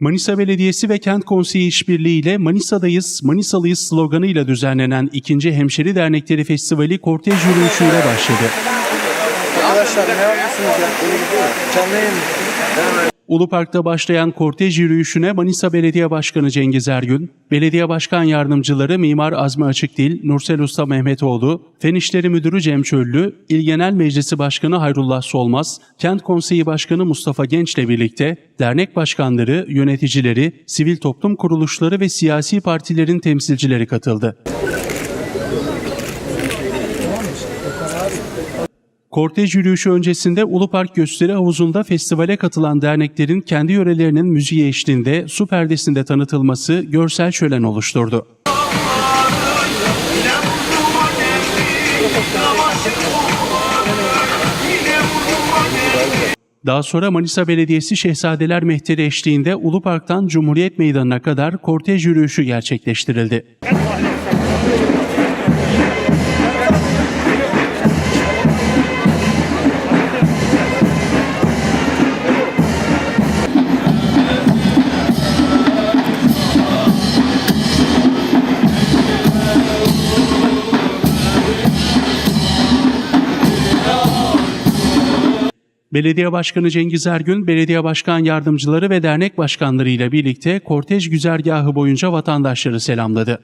Manisa Belediyesi ve Kent Konseyi İşbirliği ile Manisa'dayız, Manisalıyız sloganıyla düzenlenen 2. Hemşeri Dernekleri Festivali kortej yürüyüşüyle başladı. Arkadaşlar ne yapıyorsunuz ya? Canlı? Ulu Park'ta başlayan kortej yürüyüşüne Manisa Belediye Başkanı Cengiz Ergün, Belediye Başkan Yardımcıları Mimar Azmi Açıkdil, Nursel Usta Mehmetoğlu, Fen İşleri Müdürü Cem Çöllü, İl Genel Meclisi Başkanı Hayrullah Solmaz, Kent Konseyi Başkanı Mustafa Genç'le birlikte dernek başkanları, yöneticileri, sivil toplum kuruluşları ve siyasi partilerin temsilcileri katıldı. Kortej yürüyüşü öncesinde Ulu Park Gösteri Havuzu'nda festivale katılan derneklerin kendi yörelerinin müziği eşliğinde su perdesinde tanıtılması görsel şölen oluşturdu. Daha sonra Manisa Belediyesi Şehzadeler Mehteri eşliğinde Ulu Park'tan Cumhuriyet Meydanı'na kadar kortej yürüyüşü gerçekleştirildi. Belediye Başkanı Cengiz Ergün, belediye başkan yardımcıları ve dernek başkanları ile birlikte kortej güzergahı boyunca vatandaşları selamladı.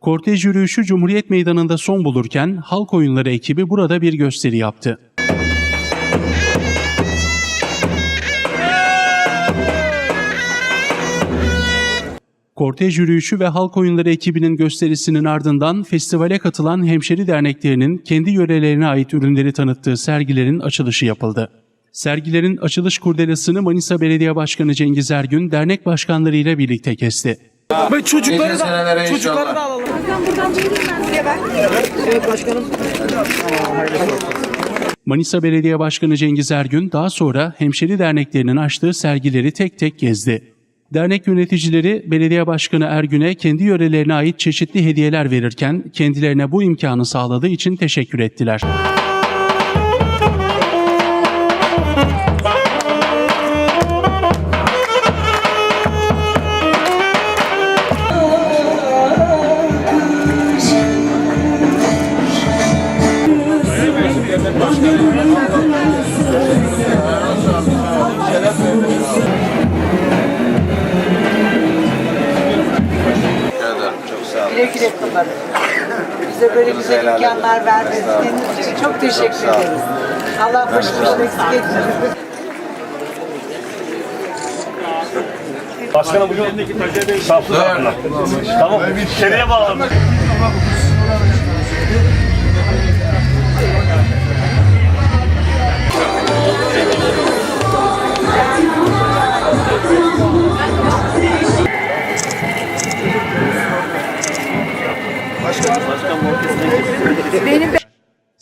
Kortej yürüyüşü Cumhuriyet Meydanı'nda son bulurken halk oyunları ekibi burada bir gösteri yaptı. Kortej yürüyüşü ve halk oyunları ekibinin gösterisinin ardından festivale katılan hemşeri derneklerinin kendi yörelerine ait ürünleri tanıttığı sergilerin açılışı yapıldı. Sergilerin açılış kurdelasını Manisa Belediye Başkanı Cengiz Ergün dernek başkanları ile birlikte kesti. Ve çocukları da, çocukları da alalım. Buradan ben size ben. Evet başkanım. Manisa Belediye Başkanı Cengiz Ergün daha sonra hemşeri derneklerinin açtığı sergileri tek tek gezdi. Dernek yöneticileri Belediye Başkanı Ergün'e kendi yörelerine ait çeşitli hediyeler verirken kendilerine bu imkanı sağladığı için teşekkür ettiler. Güzel helal edin. imkanlar verdiğiniz için çok teşekkür sağ olun. ederiz. Allah başımızdan eksik etmesin. Başkanım bugün yaptılar. Tamam. İçeriye bağladık.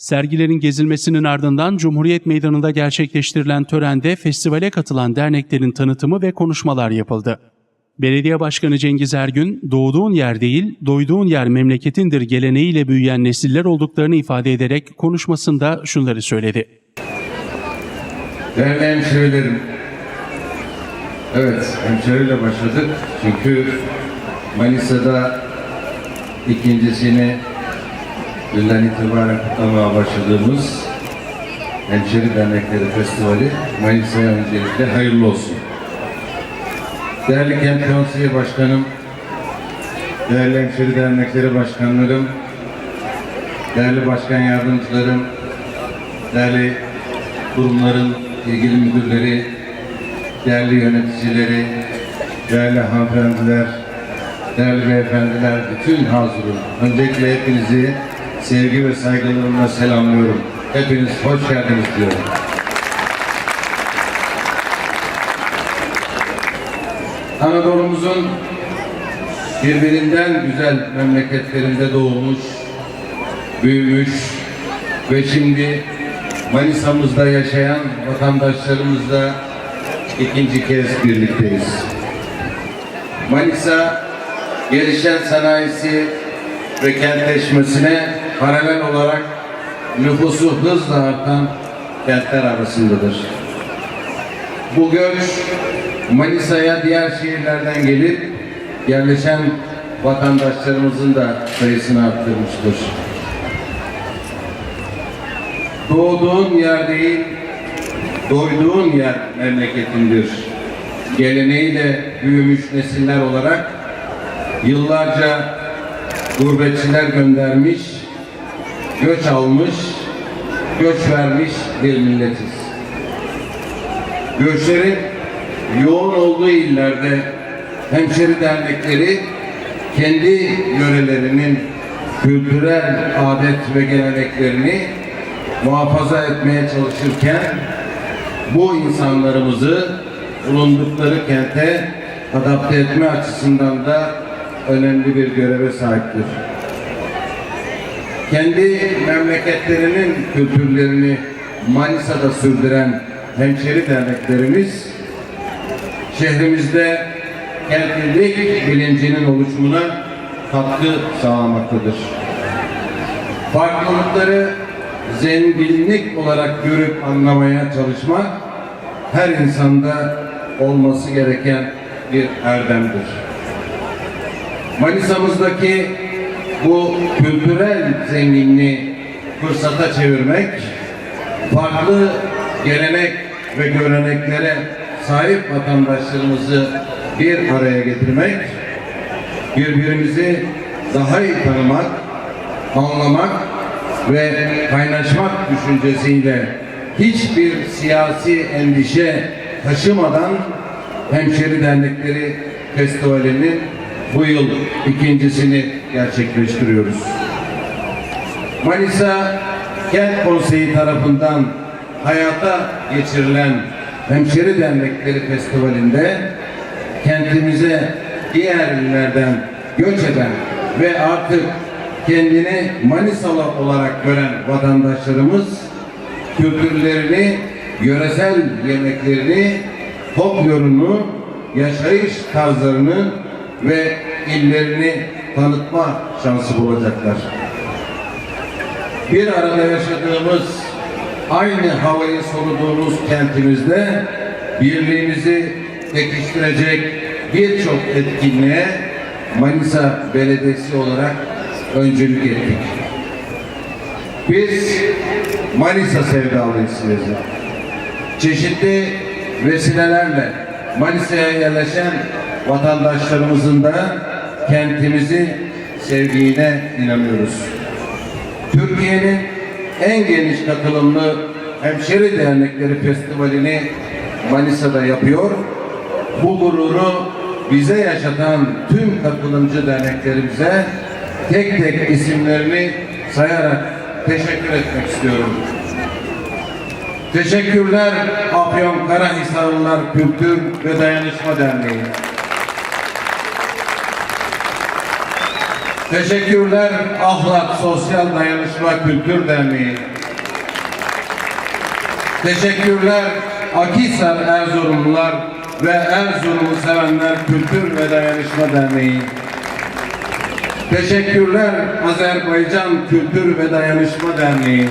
Sergilerin gezilmesinin ardından Cumhuriyet Meydanı'nda gerçekleştirilen törende festivale katılan derneklerin tanıtımı ve konuşmalar yapıldı. Belediye Başkanı Cengiz Ergün, doğduğun yer değil, doyduğun yer memleketindir geleneğiyle büyüyen nesiller olduklarını ifade ederek konuşmasında şunları söyledi. Değerli hemşehrilerim. Evet, hemşehriyle başladık. Çünkü Manisa'da ikincisini dünden itibaren kutlamaya başladığımız Hemşeri Dernekleri Festivali Manisa'ya öncelikle hayırlı olsun. Değerli Kent Konseyi Başkanım, değerli Hemşeri Dernekleri Başkanlarım, değerli Başkan Yardımcılarım, değerli kurumların ilgili müdürleri, değerli yöneticileri, değerli hanımefendiler, değerli beyefendiler, bütün hazırın. Öncelikle hepinizi sevgi ve saygılarımla selamlıyorum. Hepiniz hoş geldiniz diyorum. Anadolu'muzun birbirinden güzel memleketlerinde doğmuş, büyümüş ve şimdi Manisa'mızda yaşayan vatandaşlarımızla ikinci kez birlikteyiz. Manisa gelişen sanayisi ve kentleşmesine paralel olarak nüfusu hızla artan kentler arasındadır. Bu göç Manisa'ya diğer şehirlerden gelip yerleşen vatandaşlarımızın da sayısını arttırmıştır. Doğduğun yer değil, doyduğun yer memleketindir. Geleneğiyle büyümüş nesiller olarak yıllarca gurbetçiler göndermiş, göç almış, göç vermiş bir milletiz. Göçlerin yoğun olduğu illerde hemşeri dernekleri kendi yörelerinin kültürel adet ve geleneklerini muhafaza etmeye çalışırken bu insanlarımızı bulundukları kente adapte etme açısından da önemli bir göreve sahiptir. Kendi memleketlerinin kültürlerini Manisa'da sürdüren hemşeri derneklerimiz şehrimizde kentlilik bilincinin oluşumuna katkı sağlamaktadır. Farklılıkları zenginlik olarak görüp anlamaya çalışmak her insanda olması gereken bir erdemdir. Manisa'mızdaki bu kültürel zenginliği fırsata çevirmek, farklı gelenek ve göreneklere sahip vatandaşlarımızı bir araya getirmek, birbirimizi daha iyi tanımak, anlamak ve kaynaşmak düşüncesiyle hiçbir siyasi endişe taşımadan Hemşeri Dernekleri Festivali'nin bu yıl ikincisini gerçekleştiriyoruz. Manisa Kent Konseyi tarafından hayata geçirilen Hemşeri Dernekleri Festivali'nde kentimize diğer illerden göç eden ve artık kendini Manisalı olarak gören vatandaşlarımız kültürlerini, yöresel yemeklerini, folklorunu, yaşayış tarzlarını ve illerini tanıtma şansı bulacaklar. Bir arada yaşadığımız, aynı havayı soluduğumuz kentimizde birliğimizi pekiştirecek birçok etkinliğe Manisa Belediyesi olarak öncülük ettik. Biz Manisa sevdalıyız. Çeşitli vesilelerle Manisa'ya yerleşen vatandaşlarımızın da kentimizi sevdiğine inanıyoruz. Türkiye'nin en geniş katılımlı Hemşeri Dernekleri Festivali'ni Manisa'da yapıyor. Bu gururu bize yaşatan tüm katılımcı derneklerimize tek tek isimlerini sayarak teşekkür etmek istiyorum. Teşekkürler Afyon Karahisarlılar Kültür ve Dayanışma Derneği. Teşekkürler Ahlak Sosyal Dayanışma Kültür Derneği. Teşekkürler Akisar Erzurumlular ve Erzurum'u sevenler Kültür ve Dayanışma Derneği. Teşekkürler Azerbaycan Kültür ve Dayanışma Derneği.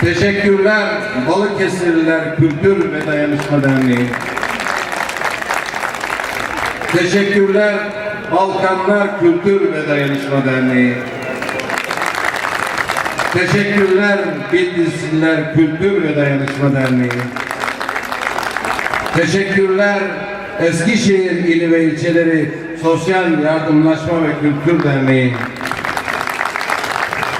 Teşekkürler Balıkesirliler Kültür ve Dayanışma Derneği. Teşekkürler Balkanlar Kültür ve Dayanışma Derneği. Teşekkürler Bitlisliler Kültür ve Dayanışma Derneği. Teşekkürler Eskişehir ili ve ilçeleri Sosyal Yardımlaşma ve Kültür Derneği.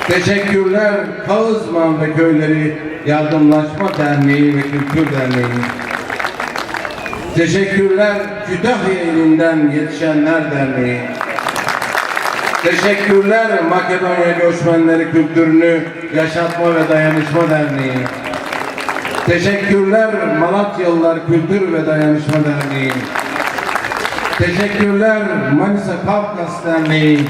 Teşekkürler Kağızman ve Köyleri Yardımlaşma Derneği ve Kültür Derneği. Teşekkürler Kütahya ilinden Yetişenler Derneği. Teşekkürler Makedonya Göçmenleri Kültürünü Yaşatma ve Dayanışma Derneği. Teşekkürler Malatyalılar Kültür ve Dayanışma Derneği. Teşekkürler Manisa Kafkas Derneği.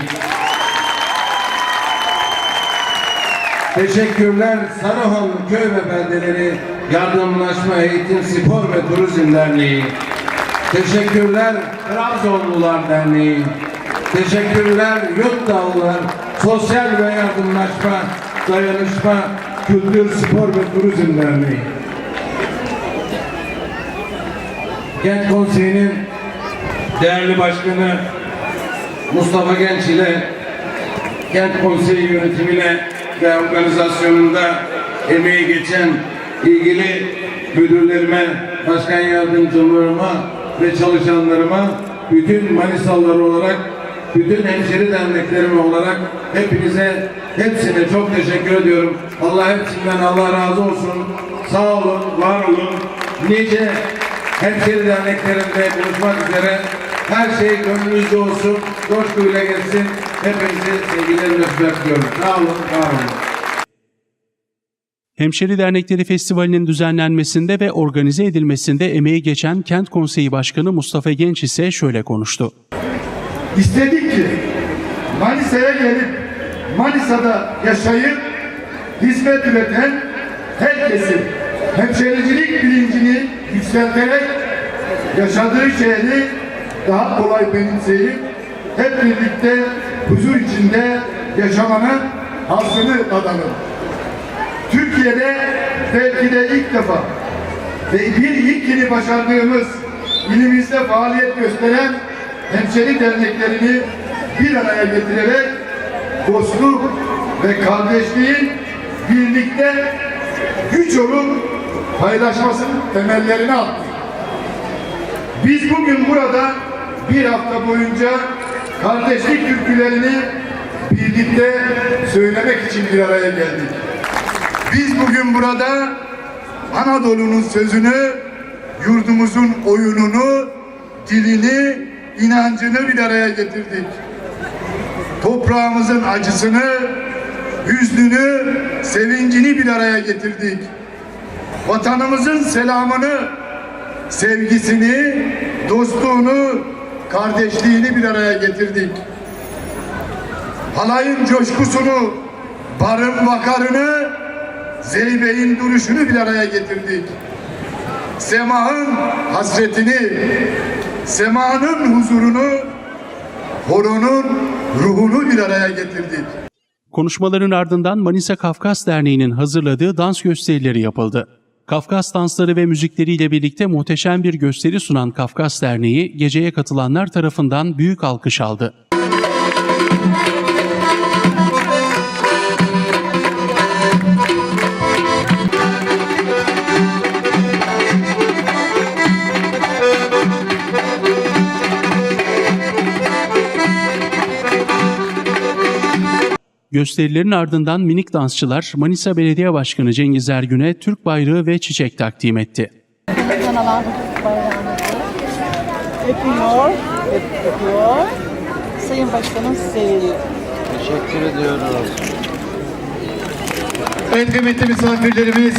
Teşekkürler Sarıhan Köy ve Beldeleri Yardımlaşma Eğitim Spor ve Turizm Derneği. Teşekkürler Trabzonlular Derneği. Teşekkürler Yurtdağlılar Sosyal ve Yardımlaşma, Dayanışma, Kültür, Spor ve Turizm Derneği. Kent Konseyi'nin değerli başkanı Mustafa Genç ile Kent Konseyi yönetimine ve organizasyonunda emeği geçen ilgili müdürlerime, başkan yardımcılarıma ve çalışanlarıma bütün Manisalılar olarak, bütün hemşeri derneklerime olarak hepinize, hepsine çok teşekkür ediyorum. Allah hepsinden Allah razı olsun. Sağ olun, var olun. Nice hemşeri derneklerinde buluşmak üzere her şey gönlünüzde olsun, coşkuyla geçsin. Hepinizi sevgilerimle öpüyorum. Sağ olun, var olun. Hemşeri Dernekleri Festivali'nin düzenlenmesinde ve organize edilmesinde emeği geçen Kent Konseyi Başkanı Mustafa Genç ise şöyle konuştu. İstedik ki Manisa'ya gelip Manisa'da yaşayıp hizmet üreten herkesin hemşericilik bilincini yükselterek yaşadığı şehri daha kolay benimseyip hep birlikte huzur içinde yaşamanın hazzını tadalım. Türkiye'de belki de ilk defa ve bir ilkini başardığımız ilimizde faaliyet gösteren hemşeri derneklerini bir araya getirerek dostluk ve kardeşliğin birlikte güç olup paylaşmasının temellerini attık. Biz bugün burada bir hafta boyunca kardeşlik türkülerini birlikte söylemek için bir araya geldik. Biz bugün burada Anadolu'nun sözünü, yurdumuzun oyununu, dilini, inancını bir araya getirdik. Toprağımızın acısını, hüznünü, sevincini bir araya getirdik. Vatanımızın selamını, sevgisini, dostluğunu, kardeşliğini bir araya getirdik. Halayın coşkusunu, barın vakarını, Zeybe'in duruşunu bir araya getirdik. Semahın hasretini, semanın huzurunu, horonun ruhunu bir araya getirdik. Konuşmaların ardından Manisa Kafkas Derneği'nin hazırladığı dans gösterileri yapıldı. Kafkas dansları ve müzikleriyle birlikte muhteşem bir gösteri sunan Kafkas Derneği, geceye katılanlar tarafından büyük alkış aldı. Gösterilerin ardından minik dansçılar Manisa Belediye Başkanı Cengiz Ergün'e Türk bayrağı ve çiçek takdim etti. Öpüyor, öp- öpüyor. Sayın Başkanım size veriyor. Teşekkür ediyoruz. En kıymetli misafirlerimiz,